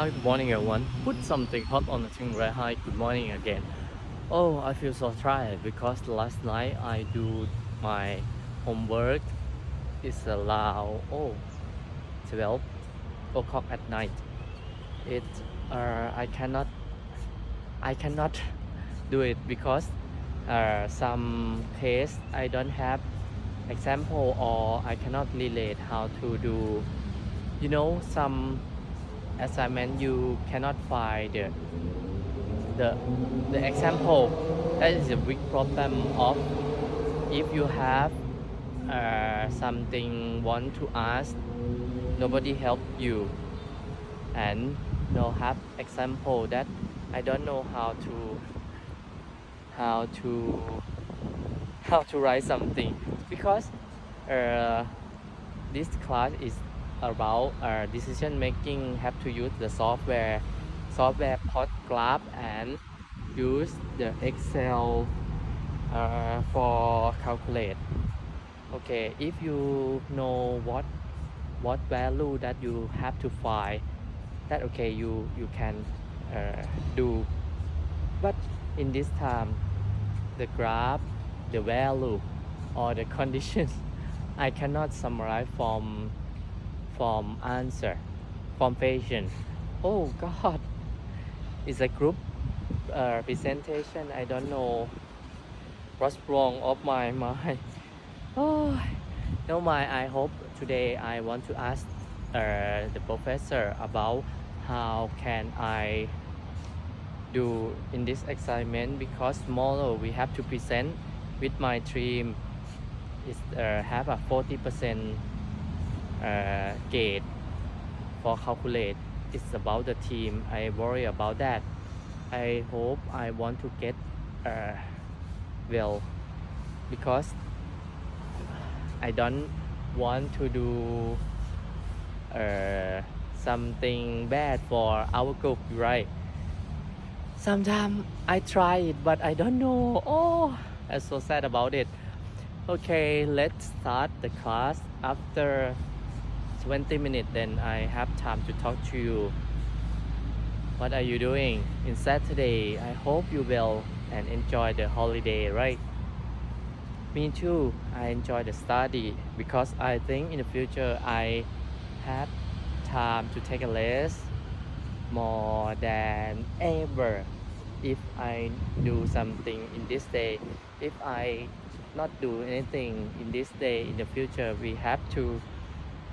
Hi, good morning everyone. Put something hot on the thing right. Hi, good morning again. Oh, I feel so tired because last night I do my homework. It's around oh 12 o'clock at night. It uh, I cannot I cannot do it because uh, some case I don't have example or I cannot relate how to do you know some assignment you cannot find the the, the example. That is a big problem of if you have uh, something want to ask nobody help you. And no have example that I don't know how to how to how to write something. Because uh, this class is about uh, decision making have to use the software software Podgraph and use the Excel uh, for calculate. Okay if you know what what value that you have to find that okay you you can uh, do. But in this time the graph the value or the conditions I cannot summarize from from answer from patient oh god. It's a group uh, presentation I don't know what's wrong of my mind. Oh no my I hope today I want to ask uh, the professor about how can I do in this assignment because tomorrow we have to present with my team. Is uh, have a 40 percent uh, gate for calculate. It's about the team. I worry about that. I hope I want to get uh, well because I don't want to do uh, something bad for our group right? Sometimes I try it but I don't know. Oh I'm so sad about it. Okay let's start the class after 20 minutes then I have time to talk to you. What are you doing? In Saturday. I hope you will and enjoy the holiday right? Me too. I enjoy the study because I think in the future I have time to take a rest more than ever. If I do something in this day if I not do anything in this day in the future we have to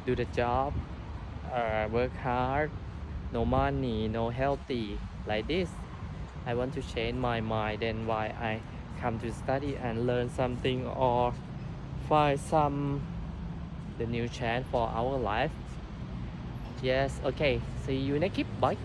do the job uh, work hard no money no healthy like this. I want to change my mind then why I come to study and learn something or find some the new chance for our life. Yes okay see you next clip bye